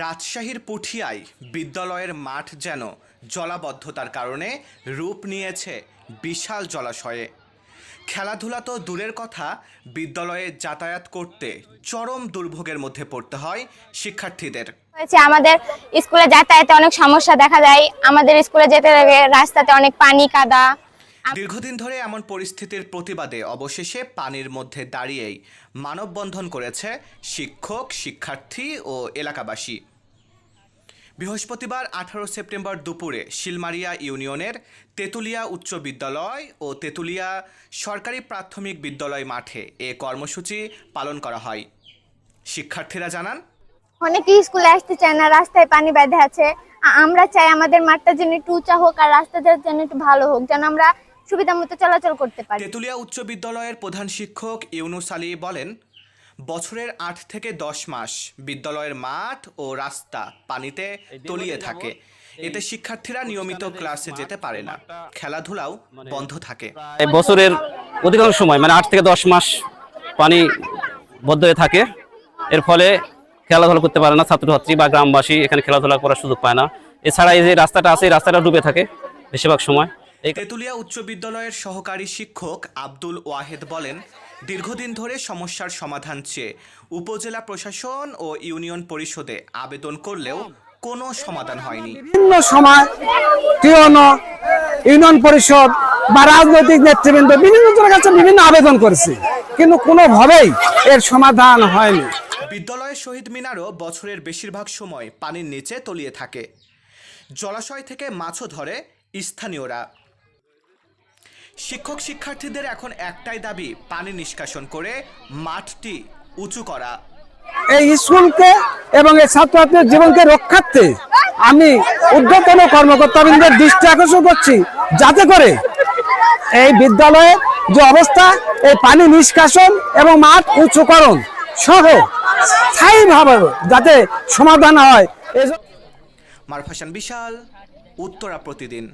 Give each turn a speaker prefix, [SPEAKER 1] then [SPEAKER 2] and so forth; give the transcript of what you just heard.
[SPEAKER 1] রাজশাহীর পুঠিয়ায় বিদ্যালয়ের মাঠ যেন জলাবদ্ধতার কারণে রূপ নিয়েছে বিশাল জলাশয়ে। খেলাধুলা তো দূরের কথা, বিদ্যালয়ে যাতায়াত করতে চরম দুর্ভোগের মধ্যে পড়তে হয় শিক্ষার্থীদের।
[SPEAKER 2] আমাদের স্কুলে যাতায়াতে অনেক সমস্যা দেখা যায় আমাদের স্কুলে যেতে রাস্তাতে অনেক পানি, কাদা।
[SPEAKER 1] দীর্ঘদিন ধরে এমন পরিস্থিতির প্রতিবাদে অবশেষে পানির মধ্যে দাঁড়িয়েই মানববন্ধন করেছে শিক্ষক শিক্ষার্থী ও এলাকাবাসী। বৃহস্পতিবার আঠারো সেপ্টেম্বর দুপুরে শিলমারিয়া ইউনিয়নের তেঁতুলিয়া উচ্চ বিদ্যালয় ও তেঁতুলিয়া সরকারি প্রাথমিক বিদ্যালয় মাঠে এ কর্মসূচি পালন করা হয়। শিক্ষার্থীরা জানান
[SPEAKER 2] অনেকে স্কুলে আসতে চায় না রাস্তায় পানি বেঁধে আছে। আমরা চাই আমাদের মাঠটা যেন একটু উঁচা হোক আর রাস্তাটা যেন একটু ভালো হোক যেন আমরা সুবিধা মতো চলাচল করতে পারি।
[SPEAKER 1] তেঁতুলিয়া উচ্চ বিদ্যালয়ের প্রধান শিক্ষক ইউনুস আলী বলেন বছরের আট থেকে দশ মাস বিদ্যালয়ের মাঠ ও রাস্তা পানিতে তলিয়ে থাকে। এতে শিক্ষার্থীরা নিয়মিত ক্লাসে যেতে পারে না। খেলাধুলাও বন্ধ থাকে।
[SPEAKER 3] বছরের অধিকাংশ সময় মানে আট থেকে দশ মাস পানি বদ্ধ হয়ে থাকে। এর ফলে খেলাধুলা করতে পারে না ছাত্রছাত্রী বা গ্রামবাসী এখানে খেলাধুলা করার সুযোগ পায় না। এছাড়া এই যে রাস্তাটা আছে এই রাস্তাটা ডুবে থাকে বেশিরভাগ সময়।
[SPEAKER 1] তেঁতুলিয়া উচ্চ বিদ্যালয়ের সহকারী শিক্ষক আব্দুল ওয়াহেদ বলেন দীর্ঘদিন ধরে সমস্যার সমাধান চেয়ে উপজেলা প্রশাসন ও ইউনিয়ন পরিষদে আবেদন করলেও কোনো সমাধান হয়নি।
[SPEAKER 4] বিভিন্ন সময় ইউনিয়ন পরিষদ বা রাজনৈতিক নেতৃবৃন্দ বিভিন্ন জনের কাছে বিভিন্ন আবেদন করেছে কিন্তু কোনোভাবেই এর সমাধান হয়নি।
[SPEAKER 1] বিদ্যালয়ের শহীদ মিনারও বছরের বেশিরভাগ সময় পানির নিচে তলিয়ে থাকে। জলাশয় থেকে মাছও ধরে স্থানীয়রা। শিক্ষক শিক্ষার্থীদের এখন একটাই দাবি পানি নিষ্কাশন করে মাঠটি উঁচু করা।
[SPEAKER 4] এই স্কুলকে এবং এই ছাত্রছাত্রীর জীবনকে রক্ষার্থে আমি ঊর্ধ্বতন কর্মকর্তাবৃন্দের দৃষ্টি আকর্ষণ করছি যাতে করে এই বিদ্যালয়ের যে অবস্থা এই পানি নিষ্কাশন এবং মাঠ উঁচুকরণ সহ স্থায়ীভাবে যাতে সমাধান হয়।
[SPEAKER 1] মারফাসান বিশাল উত্তরা প্রতিদিন।